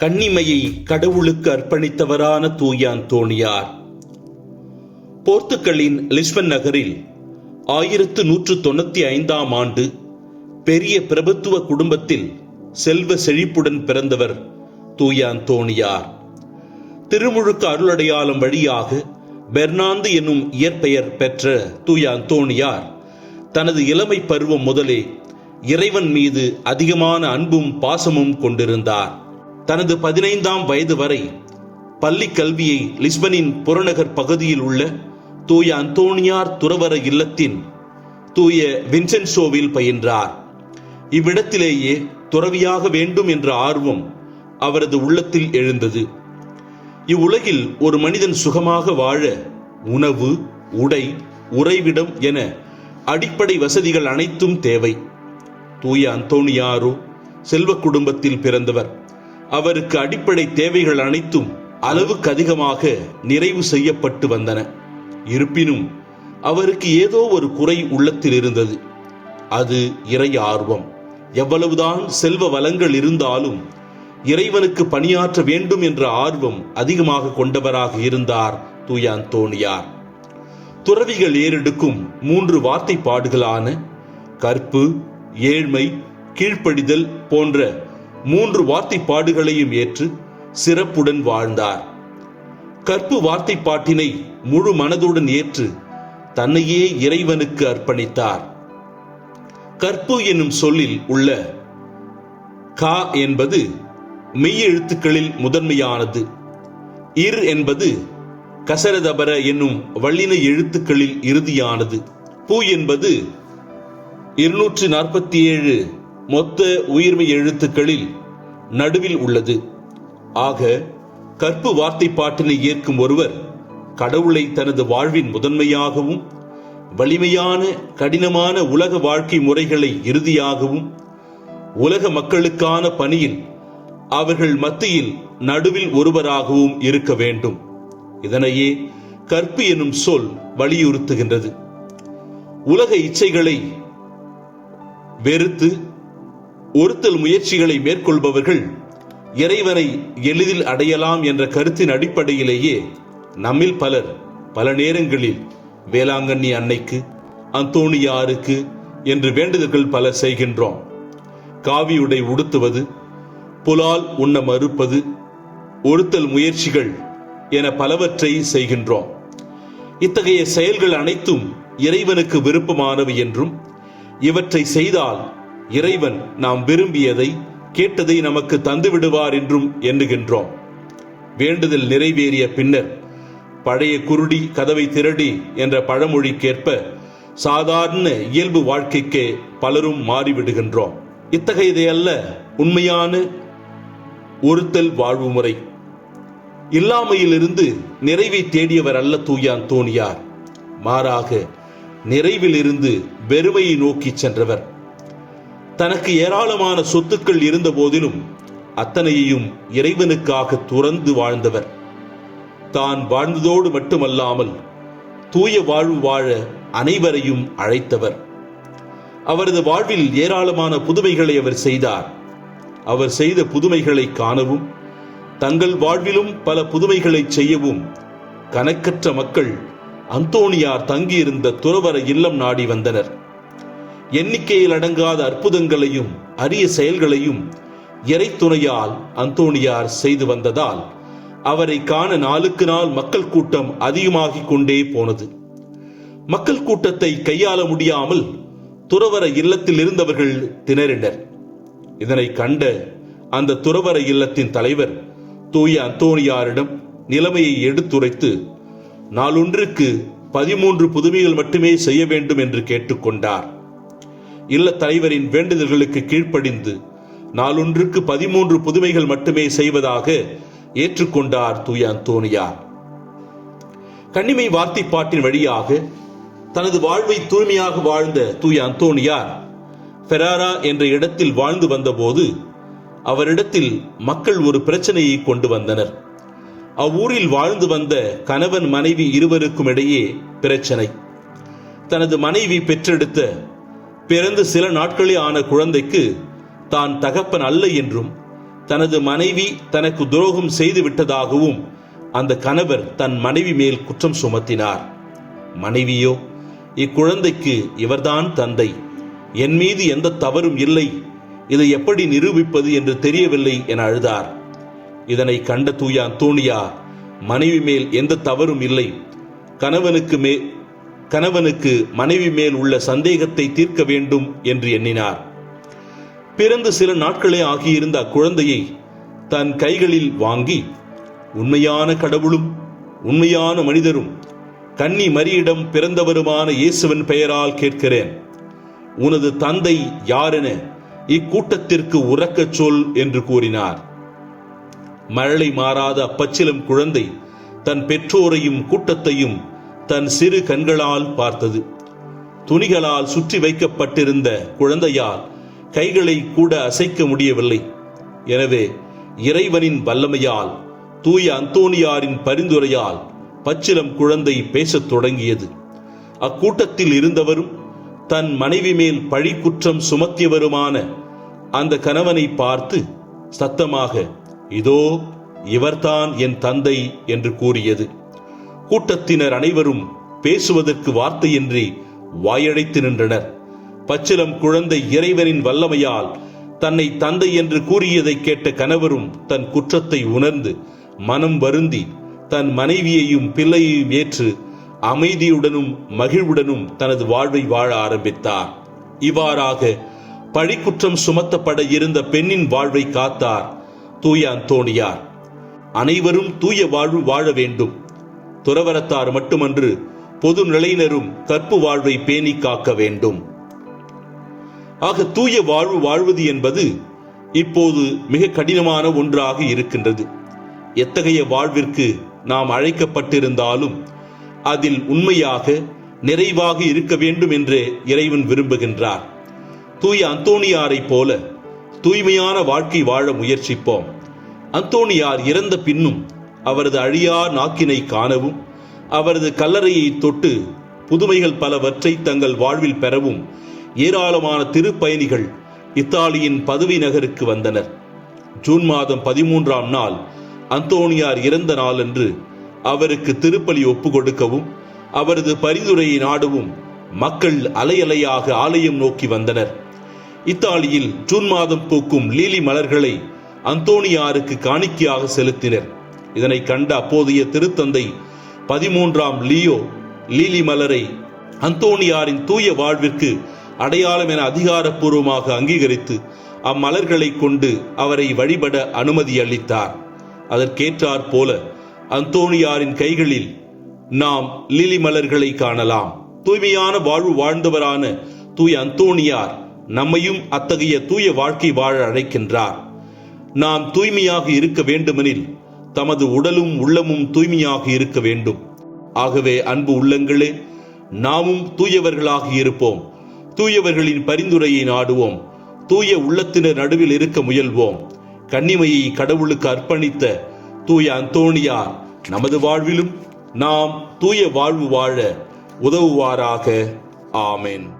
கன்னிமையை கடவுளுக்கு அர்ப்பணித்தவரான தூய அந்தோணியார் போர்த்துக்கலின் லிஸ்பன் நகரில் ஆயிரத்து நூற்று தொண்ணூத்தி ஐந்தாம் ஆண்டு பெரிய பிரபுத்துவ குடும்பத்தில் செல்வ செழிப்புடன் பிறந்தவர் தூய அந்தோணியார் திருமுழுக்கு அருளடையாளம் வழியாக பெர்னாந்து என்னும் இயற்பெயர் பெற்ற தூய அந்தோணியார் தனது இளமை பருவம் முதலே இறைவன் மீது அதிகமான அன்பும் பாசமும் கொண்டிருந்தார். தனது பதினைந்தாம் வயது வரை பள்ளி கல்வியை லிஸ்பனின் புறநகர் பகுதியில் உள்ள தூய அந்தோனியார் துறவர இல்லத்தின் தூய வின்சென்சோவில் பயின்றார். இவ்விடத்திலேயே துறவியாக வேண்டும் என்ற ஆர்வம் அவரது உள்ளத்தில் எழுந்தது. இவ்வுலகில் ஒரு மனிதன் சுகமாக வாழ உணவு உடை உறைவிடம் என அடிப்படை வசதிகள் அனைத்தும் தேவை. தூய அந்தோனியாரோ செல்வ குடும்பத்தில் பிறந்தவர். அவருக்கு அடிப்படை தேவைகள் அனைத்தும் அளவுக்கு அதிகமாக நிறைவு செய்யப்பட்டு வந்தன. இருப்பினும் அவருக்கு ஏதோ ஒரு குறை உள்ளத்தில் இருந்தது. அது இறை ஆர்வம். எவ்வளவுதான் செல்வ வளங்கள் இருந்தாலும் இறைவனுக்கு பணியாற்ற வேண்டும் என்ற ஆர்வம் அதிகமாக கொண்டவராக இருந்தார் தூய அந்தோணியார் துறவிகள் ஏறெடுக்கும் மூன்று வார்த்தைப்பாடுகளான கற்பு ஏழ்மை கீழ்ப்படிதல் போன்ற மூன்று வார்த்தைப்பாடுகளையும் ஏற்று சிறப்புடன் வாழ்ந்தார். கற்பு வார்த்தைப்பாட்டினை முழு மனதுடன் ஏற்று தன்னையே இறைவனுக்கு அர்ப்பணித்தார். கற்பு என்னும் சொல்லில் உள்ள கா என்பது மெய் எழுத்துக்களில் முதன்மையானது. இர் என்பது கசரதபர என்னும் வல்லின எழுத்துக்களில் இறுதியானது. பூ என்பது இருநூற்றி நாற்பத்தி ஏழு மொத்த உயிர்மை எழுத்துக்களில் நடுவில் உள்ளது. ஆக கற்பு வார்த்தை பாட்டினை ஏற்கும் ஒருவர் கடவுளை தனது வாழ்வின் முதன்மையாகவும் வலிமையான கடினமான உலக வாழ்க்கை முறைகளை இறுதியாகவும் உலக மக்களுக்கான பணியில் அவர்கள் மத்தியில் நடுவில் ஒருவராகவும் இருக்க வேண்டும். இதனையே கற்பு எனும் சொல் வலியுறுத்துகின்றது. உலக இச்சைகளை வெறுத்து ஒருத்தல் முயற்சிகளை மேற்கொள்பவர்கள் இறைவனை எளிதில் அடையலாம் என்ற கருத்தின் அடிப்படையிலேயே நம்மில் பலர் பல நேரங்களில் வேளாங்கண்ணி அன்னைக்கு அந்தோணியாருக்கு என்று வேண்டுதல்கள் பல செய்கின்றோம். காவியுடை உடுத்துவது புலால் உண்ண மறுப்பது ஒருத்தல் முயற்சிகள் என பலவற்றை செய்கின்றோம். இத்தகைய செயல்கள் அனைத்தும் இறைவனுக்கு விருப்பமானவை என்றும் இவற்றை செய்தால் இறைவன் நாம் விரும்பியதை கேட்டதை நமக்கு தந்து விடுவார் என்றும் எண்ணுகின்றோம். வேண்டுதல் நிறைவேறிய பின்னர் பழைய குருடி கதவை திரடி என்ற பழமொழிக்கேற்ப சாதாரண இயல்பு வாழ்க்கைக்கே பலரும் மாறிவிடுகின்றோம். இத்தகையதையல்ல உண்மையான ஒருத்தல் வாழ்வு முறை. இல்லாமையிலிருந்து நிறைவை தேடியவர் அல்ல தூயான் தோணியார். மாறாக நிறைவிலிருந்து வெறுமையை நோக்கி சென்றவர். தனக்கு ஏராளமான சொத்துக்கள் இருந்த போதிலும் அத்தனையையும் இறைவனுக்காக துறந்து வாழ்ந்தவர். தான் வாழ்ந்ததோடு மட்டுமல்லாமல் தூய வாழ்வு வாழ அனைவரையும் அழைத்தவர். அவரது வாழ்வில் ஏராளமான புதுமைகளை அவர் செய்தார். அவர் செய்த புதுமைகளை காணவும் தங்கள் வாழ்விலும் பல புதுமைகளை செய்யவும் கணக்கற்ற மக்கள் அந்தோணியார் தங்கியிருந்த துறவர இல்லம் நாடி வந்தனர். எண்ணிக்கையில் அடங்காத அற்புதங்களையும் அரிய செயல்களையும் இறைத்துணையால் அந்தோணியார் செய்து வந்ததால் அவரை காண நாளுக்கு நாள் மக்கள் கூட்டம் அதிகமாகிக் கொண்டே போனது. மக்கள் கூட்டத்தை கையாள முடியாமல் துறவர இல்லத்தில் இருந்தவர்கள் திணறினர். இதனை கண்ட அந்த துறவர இல்லத்தின் தலைவர் தூய அந்தோணியாரிடம் நிலைமையை எடுத்துரைத்து நாளொன்றுக்கு பதிமூன்று புதுமைகள் மட்டுமே செய்ய வேண்டும் என்று கேட்டுக்கொண்டார் இல்ல தலைவரின் வேண்டுதல்களுக்கு கீழ்ப்படிந்து நாளொன்றுக்கு பதிமூன்று புதுமைகள் மட்டுமே செய்வதாக ஏற்றுக்கொண்டார் தூய அந்தோணியார் கன்னிமை வார்த்தைப்பாட்டின் வழியாக தனது வாழ்வை தூய்மையாக வாழ்ந்த தூய அந்தோனியார் ஃபெராரா என்ற இடத்தில் வாழ்ந்து வந்தபோது அவரிடத்தில் மக்கள் ஒரு பிரச்சனையை கொண்டு வந்தனர். அவ்வூரில் வாழ்ந்து வந்த கணவன் மனைவி இருவருக்கும் இடையே பிரச்சனை. தனது மனைவி பெற்றெடுத்த பிறந்து சில நாட்களே ஆன குழந்தைக்கு தான் தகப்பன் அல்ல என்றும் தனது மனைவி தனக்கு துரோகம் செய்து விட்டதாகவும் அந்த கணவர் தன் மனைவி மேல் குற்றம் சுமத்தினார். மனைவியோ இக்குழந்தைக்கு இவர்தான் தந்தை. என் மீது எந்த தவறும் இல்லை. இதை எப்படி நிரூபிப்பது என்று தெரியவில்லை என அழுதார். இதனை கண்ட தூயான் தூணியா மனைவி மேல் எந்த தவறும் இல்லை. கணவனுக்கு மே கணவனுக்கு மனைவி மேல் உள்ள சந்தேகத்தை தீர்க்க வேண்டும் என்று எண்ணினார். பிறந்து சில நாட்களே ஆகியிருந்த அக்குழந்தையை தன் கைகளில் வாங்கி உண்மையான கடவுளும் உண்மையான மனிதரும் கன்னி மரியிடம் பிறந்தவருமான இயேசுவின் பெயரால் கேட்கிறேன். உனது தந்தை யாரென இக்கூட்டத்திற்கு உறக்கச் சொல் என்று கூறினார். மழலை மாறாத அப்பச்சிலம் குழந்தை தன் பெற்றோரையும் கூட்டத்தையும் தன் சிறு கண்களால் பார்த்தது. துணிகளால் சுற்றி வைக்கப்பட்டிருந்த குழந்தையால் கைகளை கூட அசைக்க முடியவில்லை. எனவே இறைவனின் வல்லமையால் தூய அந்தோனியாரின் பரிந்துரையால் பச்சிலம் குழந்தை பேசத் தொடங்கியது. அக்கூட்டத்தில் இருந்தவரும் தன் மனைவி மேல் பழி குற்றம் சுமத்தியவருமான அந்த கணவனை பார்த்து சத்தமாக இதோ இவர்தான் என் தந்தை என்று கூறியது. கூட்டத்தினர் அனைவரும் பேசுவதற்கு வார்த்தையின்றி வாயடைத்து நின்றனர். பச்சிலம் குழந்தை இறைவனின் வல்லமையால் தன்னை தந்தை என்று கூறியதை கேட்ட கணவரும் தன் குற்றத்தை உணர்ந்து மனம் வருந்தி தன் மனைவியையும் பிள்ளையையும் ஏற்று அமைதியுடனும் மகிழ்வுடனும் தனது வாழ்வை வாழ ஆரம்பித்தார். இவ்வாறாக பழிக்குற்றம் சுமத்தப்பட இருந்த பெண்ணின் வாழ்வை காத்தார் தூய அந்தோணியார் அனைவரும் தூய வாழ்வு வாழ வேண்டும். துறவரத்தார் மட்டுமன்று பொது நிலையினரும் கற்பு வாழ்வை பேணி காக்க வேண்டும். ஆக தூய வாழ்வு வாழ்வது என்பது இப்போது மிக கடினமான ஒன்றாக இருக்கின்றது. எத்தகைய வாழ்விற்கு நாம் அழைக்கப்பட்டிருந்தாலும் அதில் உண்மையாக நிறைவாக இருக்க வேண்டும் என்றே இறைவன் விரும்புகின்றார். தூய அந்தோணியாரைப் போல தூய்மையான வாழ்க்கை வாழ முயற்சிப்போம். அந்தோணியார் இறந்த பின்னும் அவரது அழியா நாக்கினை காணவும் அவரது கல்லறையை தொட்டு புதுமைகள் பலவற்றை தங்கள் வாழ்வில் பெறவும் ஏராளமான திருப்பயணிகள் இத்தாலியின் பதவி நகருக்கு வந்தனர். ஜூன் மாதம் பதிமூன்றாம் நாள் அந்தோனியார் இறந்த நாளன்று அவருக்கு திருப்பலி ஒப்பு கொடுக்கவும் அவரது பரிந்துரையை நாடவும் மக்கள் அலையலையாக ஆலயம் நோக்கி வந்தனர். இத்தாலியில் ஜூன் மாதம் பூக்கும் லீலி மலர்களை அந்தோனியாருக்கு காணிக்கையாக செலுத்தினர். இதனை கண்ட அப்போதைய திருத்தந்தை பதிமூன்றாம் லியோ லீலி மலரை அந்தோணியாரின் தூய வாழ்விற்கு அடையாளம் என அதிகாரப்பூர்வமாக அங்கீகரித்து அம்மலர்களை கொண்டு அவரை வழிபட அனுமதி அளித்தார். அதற்கேற்றாற் போல அந்தோணியாரின் கைகளில் நாம் லிலி மலர்களை காணலாம். தூய்மையான வாழ்வு வாழ்ந்தவரான தூய அந்தோணியார் நம்மையும் அத்தகைய தூய வாழ்க்கை வாழ அழைக்கின்றார். நாம் தூய்மையாக இருக்க வேண்டுமெனில் தமது உடலும் உள்ளமும் தூய்மையாக இருக்க வேண்டும். ஆகவே அன்பு உள்ளங்களே நாமும் தூயவர்களாக இருப்போம். தூயவர்களின் பரிந்துரையை நாடுவோம். தூய உள்ளத்தினர் நடுவில் இருக்க முயல்வோம். கன்னிமையை கடவுளுக்கு அர்ப்பணித்த தூய அந்தோணியார் நமது வாழ்விலும் நாம் தூய வாழ்வு வாழ உதவுவாராக. ஆமேன்.